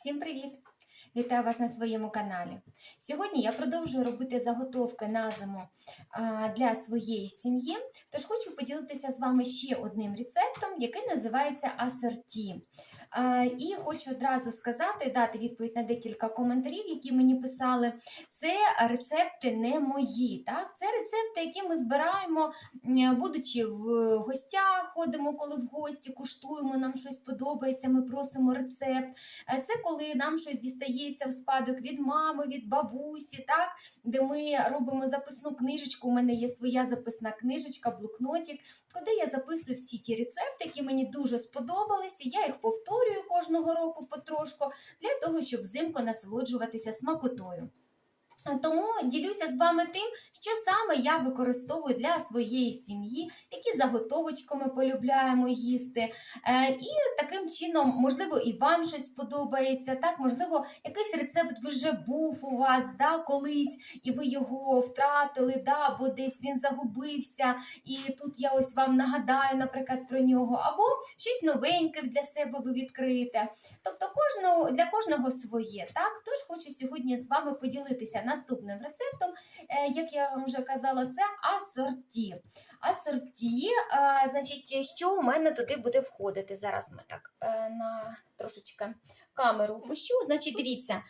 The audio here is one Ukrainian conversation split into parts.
Всім привіт! Вітаю вас на своєму каналі. Сьогодні я продовжую робити заготовки на зиму для своєї сім'ї. Тож хочу поділитися з вами ще одним рецептом, який називається асорті. А, І хочу одразу сказати, дати відповідь на декілька коментарів, які мені писали. Це рецепти не мої. Так? Це рецепти, які ми збираємо, будучи в гостях, ходимо коли в гості, куштуємо, нам щось подобається, ми просимо рецепт. Е, Це коли нам щось дістається в спадок від мами, від бабусі, так? де ми робимо записну книжечку. У мене є своя записна книжечка, блокнотик, куди я записую всі ті рецепти, які мені дуже сподобалися. Я їх повторюю кожного року потрошку для того, щоб взимку насолоджуватися смакотою. Тому ділюся з вами тим, що саме я використовую для своєї сім'ї, які заготовочки ми полюбляємо їсти. Е, І таким чином, можливо, і вам щось сподобається. Так, можливо, якийсь рецепт вже був у вас да, колись, і ви його втратили, да, або десь він загубився, і тут я ось вам нагадаю, наприклад, про нього, або щось новеньке для себе ви відкриєте. Тобто кожного, для кожного своє. Так? Тож хочу сьогодні з вами поділитися наступним рецептом. Е, Як я вам вже казала, це асорті. Асорті, е, значить, що у мене туди буде входити? Зараз ми так е, на трошечки камеру пущу. Значить, дивіться,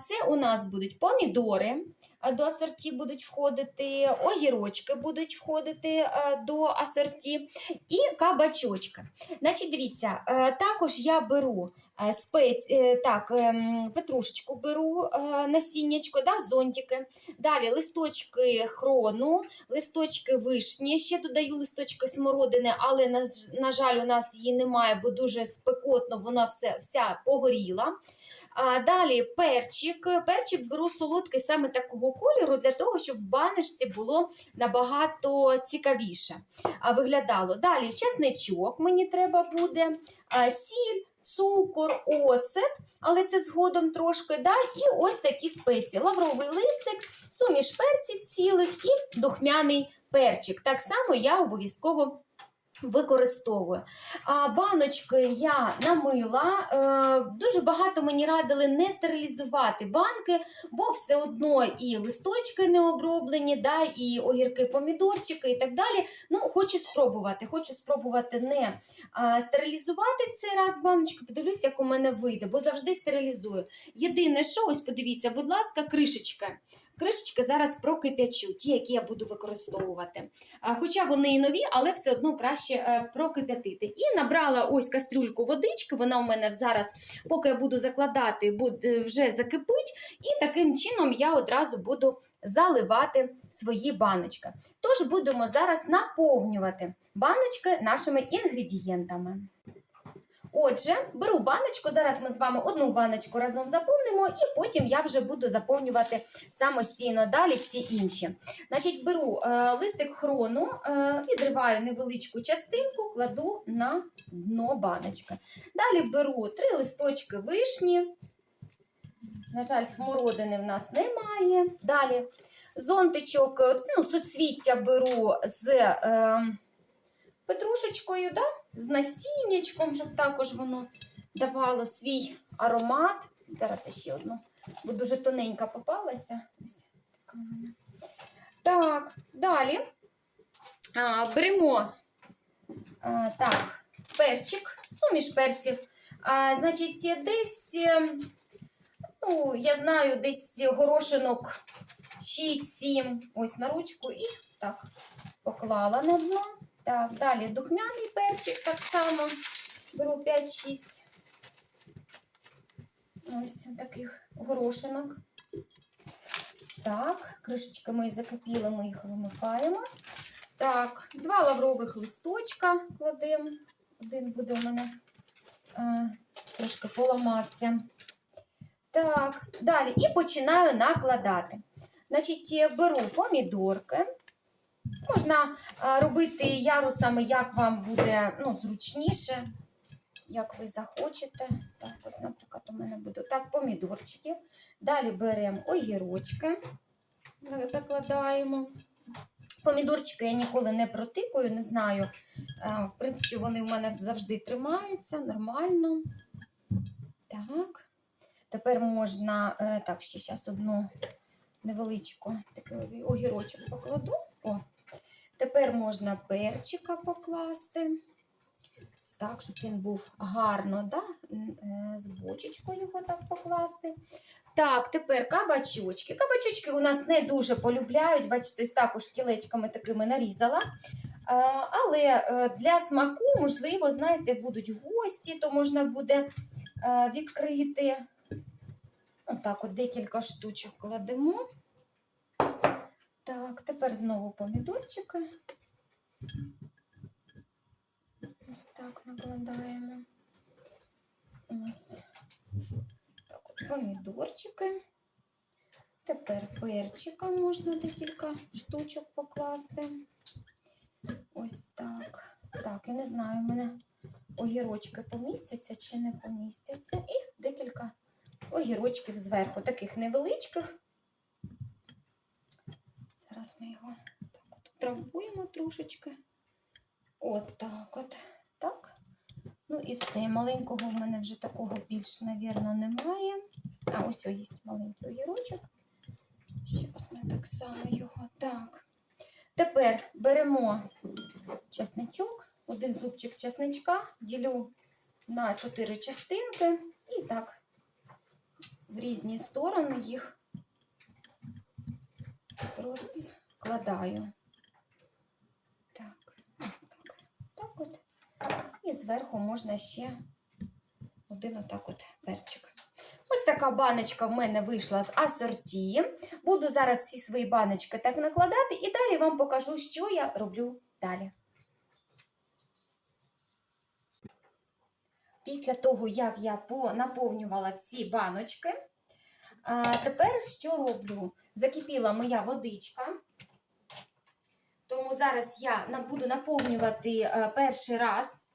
це у нас будуть помідори. До асорті будуть входити, огірочки будуть входити до асорті і кабачочки. Значить, дивіться, також я беру е, спец, е, так, ем, петрушечку беру, е, насіннячко, да, зонтики. Далі листочки хрону, листочки вишні. Ще додаю листочки смородини, але, на, жаль, у нас її немає, бо дуже спекотно, вона все, вся погоріла. А далі перчик. Перчик беру солодкий саме такого кольору, для того, щоб в баночці було набагато цікавіше виглядало. Далі чесничок мені треба буде, сіль. Цукор, оцет, але це згодом трошки, да, і ось такі спеції. Лавровий листик, суміш перців цілих і духмяний перчик. Так само я обов'язково використовую. А баночки я намила. Е, дуже багато мені радили не стерилізувати банки, бо все одно і листочки не оброблені, да, і огірки, помідорчики і так далі. Ну, хочу спробувати. Хочу спробувати не а, стерилізувати в цей раз баночки. Подивлюсь, як у мене вийде, бо завжди стерилізую. Єдине, що ось подивіться, будь ласка, кришечка. Кришечки зараз прокип'ячу, ті, які я буду використовувати. Хоча вони і нові, але все одно краще е, прокип'ятити. І набрала ось кастрюльку водички. Вона у мене зараз, поки я буду закладати, е, вже закипить. І таким чином я одразу буду заливати свої баночки. Тож будемо зараз наповнювати баночки нашими інгредієнтами. Отже, беру баночку. Зараз ми з вами одну баночку разом заповнимо, і потім я вже буду заповнювати самостійно далі всі інші. Значить, беру е, листик хрону, е, відриваю невеличку частинку, кладу на дно баночки. Далі беру три листочки вишні. На жаль, смородини в нас немає. Далі зонтичок, е, ну, суцвіття беру з е, петрушечкою, да? З насіннячком, щоб також воно давало свій аромат. Зараз я ще одну, бо дуже тоненька попалася. Так, далі а, беремо а, так, перчик, суміш перців. А, значить, десь, е, ну, я знаю, десь горошинок 6-7 ось на ручку і так поклала на дно. Так, далі духмяний перчик так само. Беру 5-6 ось таких горошинок. Так, кришечки мої закипіли, ми їх вимикаємо. Так, два лаврових листочка кладемо. Один буде у мене е, трошки поламався. Так, далі і починаю накладати. Значить, е, беру помідорки. Можна робити ярусами, як вам буде ну, зручніше, як ви захочете. Так, ось, наприклад, у мене буде так, помідорчики. Далі беремо огірочки, закладаємо. Помідорчики я ніколи не протикую, не знаю. В принципі, вони в мене завжди тримаються нормально. Так. Тепер можна, е, так, ще зараз одну невеличку такий огірочок покладу. О, тепер можна перчика покласти. Так, щоб він був гарно, да? е, з бочечкою його так покласти. Так, тепер кабачочки. Кабачочки у нас не дуже полюбляють, бачите, також кілечками такими нарізала. Але е, для смаку, можливо, знаєте, будуть гості, то можна буде е, відкрити. Отак, от декілька штучок кладемо. Так, тепер знову помідорчики. Ось так накладаємо. Ось так от помідорчики. Тепер перчика можна декілька штучок покласти. Ось так. Так, я не знаю, у мене огірочки помістяться чи не помістяться. І декілька огірочків зверху, таких невеличких. Зараз ми його так от травмуємо трошечки. От так от. Так. Ну і все. Маленького в мене вже такого більш, навірно, немає. А ось є маленький огірочок. Зараз ми так само його. Так. Тепер беремо чесничок, один зубчик чесничка, ділю на 4 частинки і так в різні сторони їх розкладаю. Так, так. Так от. І зверху можна ще один отак от перчик. Ось така баночка в мене вийшла з асорті. Буду зараз всі свої баночки так накладати, і далі вам покажу, що я роблю далі. Після того, як я по- наповнювала всі баночки, тепер що роблю? Закипіла моя водичка. Тому зараз я буду наповнювати е, перший раз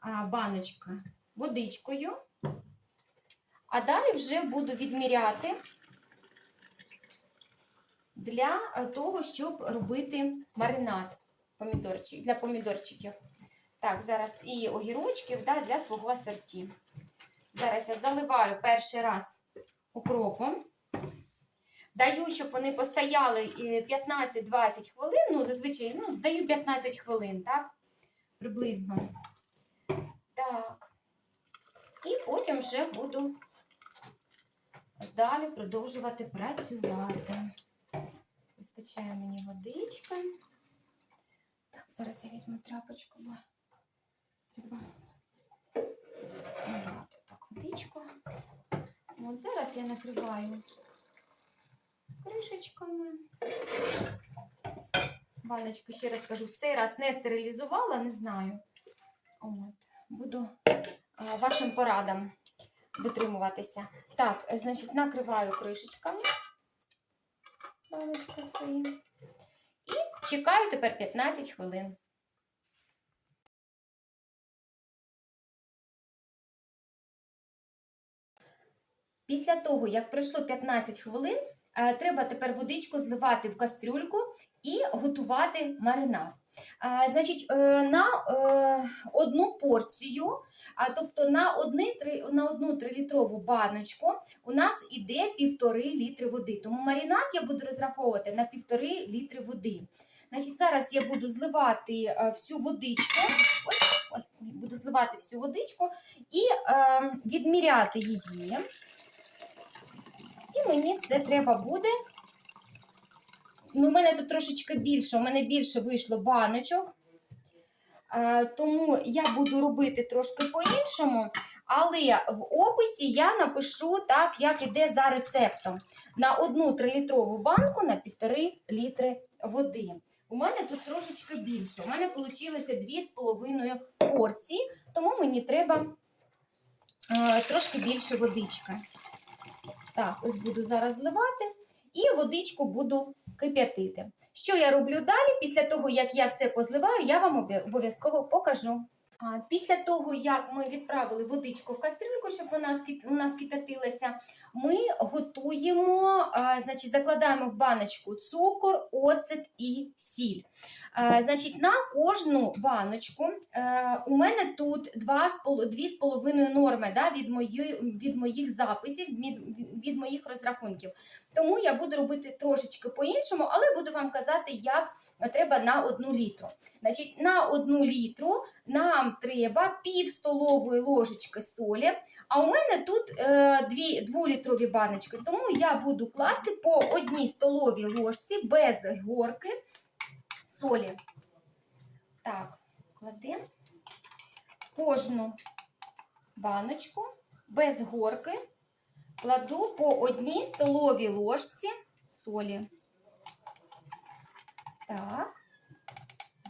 а, баночка водичкою. А далі вже буду відміряти для е, того, щоб робити маринад для помідорчиків. Так, зараз і огірочків для свого асорті. Зараз я заливаю перший раз укропом. Даю, щоб вони постояли е, 15-20 хвилин. Ну, зазвичай ну, даю 15 хвилин, так? Приблизно. Так. І потім вже буду далі продовжувати працювати. Вистачає мені водичка. Так, зараз я візьму тряпочку, бо треба набрати так водичку. От зараз я накриваю кришечками. Баночку, ще раз кажу, в цей раз не стерилізувала, не знаю. От, буду а, вашим порадам дотримуватися. Так, значить, накриваю кришечками баночки свої. І чекаю тепер 15 хвилин. Після того, як пройшло 15 хвилин, треба тепер водичку зливати в кастрюльку і готувати маринад. Значить, е, на е, одну порцію, тобто на, одну трилітрову баночку у нас іде півтори літри води. Тому маринад я буду розраховувати на півтори літри води. Значить, зараз я буду зливати е, всю водичку. Ой, буду зливати всю водичку і е, відміряти її. І мені це треба буде. Ну, у мене тут трошечки більше, у мене більше вийшло баночок. Тому я буду робити трошки по-іншому. Але в описі я напишу так, як іде за рецептом. На одну 3-літрову банку на 1,5 літри води. У мене тут трошечки більше. У мене вийшло 2,5 порції, тому мені треба е, трошки більше водички. Так, ось буду зараз зливати і водичку буду кип'ятити. Що я роблю далі? Після того, як я все позливаю, я вам обов'язково покажу. Після того, як ми відправили водичку в кастрюльку, щоб вона скип- у нас кип'ятилася, ми готуємо, а, значить, закладаємо в баночку цукор, оцет і сіль. А, Значить, на кожну баночку е, у мене тут 2,5 норми да, від, мої, від моїх записів, від, від моїх розрахунків. Тому я буду робити трошечки по-іншому, але буду вам казати, як треба на одну літру. Значить, на одну літру нам треба пів столової ложечки солі. А у мене тут е, дві дволітрові баночки, тому я буду класти по одній столовій ложці без горки солі. Так, кладемо кожну баночку без горки кладу по одній столовій ложці солі. Так.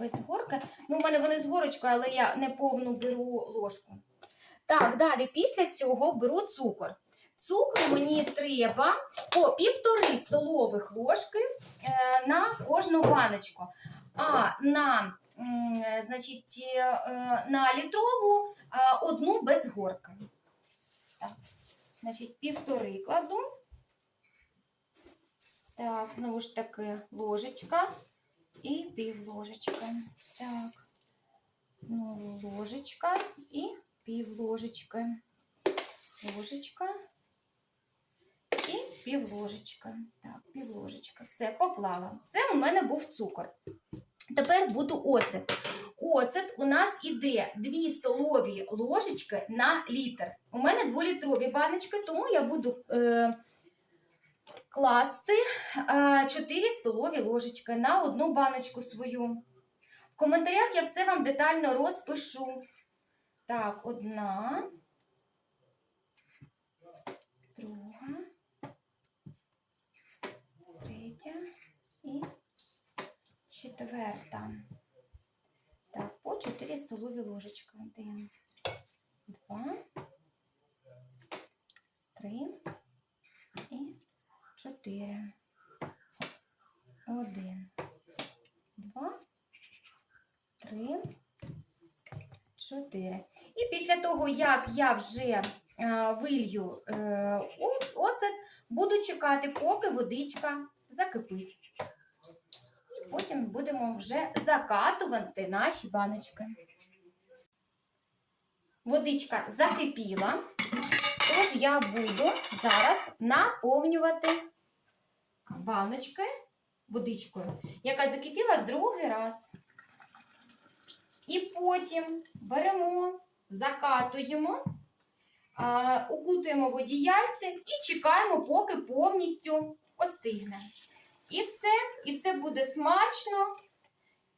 Без горки. Ну, у мене вони з горочкою, але я не повну беру ложку. Так, далі, після цього беру цукор. Цукру мені треба по півтори столових ложки е, на кожну баночку. А на, значить, е, е, на літрову одну без горки. Так, значить, півтори кладу. Так, знову ж таки, ложечка і пів ложечки. Так, знову ложечка і пів ложечки. Ложечка і пів ложечки. Так, пів ложечки. Все, поклала. Це у мене був цукор. Тепер буду оцет. Оцет у нас іде 2 столові ложечки на літр. У мене 2-літрові баночки, тому я буду е, класти е, 4 столові ложечки на одну баночку свою. В коментарях я все вам детально розпишу. Так, одна, друга, третя і четверта. Так, по 4 столові ложечки. Один, два, три і чотири. Один, два, три, чотири. І після того, як я вже е, вилью е, оцет, буду чекати, поки водичка закипить. Потім будемо вже закатувати наші баночки. Водичка закипіла, тож я буду зараз наповнювати баночки водичкою, яка закипіла другий раз. І потім беремо, закатуємо, укутуємо в одіяльце і чекаємо, поки повністю остигне. І все, і все буде смачно,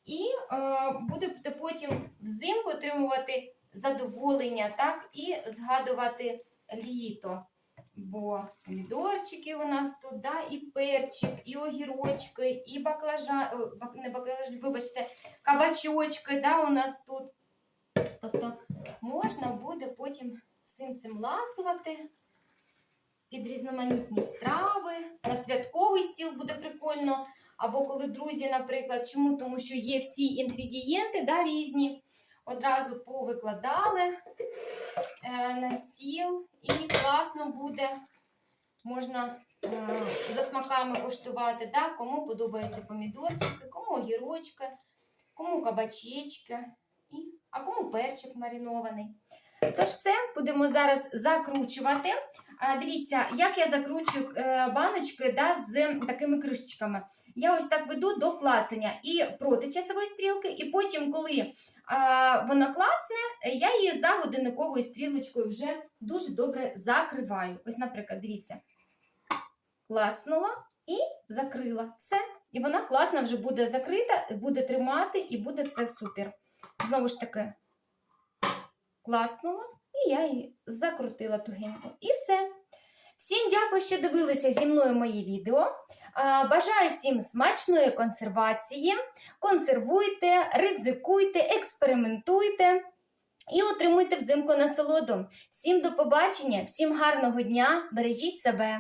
і е, будете потім взимку отримувати задоволення, так, і згадувати літо. Бо помідорчики у нас тут, да, і перчик, і огірочки, і баклажан, не баклажан, вибачте, кабачочки, да, у нас тут. Тобто можна буде потім всім цим ласувати під різноманітні страви, на святковий стіл буде прикольно. Або коли друзі, наприклад, чому? Тому що є всі інгредієнти да, різні. Одразу повикладали е, на стіл і класно буде. Можна е, за смаками куштувати, да? кому подобаються помідорчики, кому огірочки, кому кабачечки, а кому перчик маринований. Тож все, будемо зараз закручувати. Дивіться, як я закручую е, баночки да, з такими кришечками. Я ось так веду до клацання і проти часової стрілки, і потім, коли а, вона клацне, я її за годинниковою стрілочкою вже дуже добре закриваю. Ось, наприклад, дивіться, клацнула і закрила. Все. І вона класно вже буде закрита, буде тримати і буде все супер. Знову ж таки, клацнула, і я її закрутила тугенько. І все. Всім дякую, що дивилися зі мною мої відео. Бажаю всім смачної консервації. Консервуйте, ризикуйте, експериментуйте і отримуйте взимку насолоду. Всім до побачення, всім гарного дня, бережіть себе!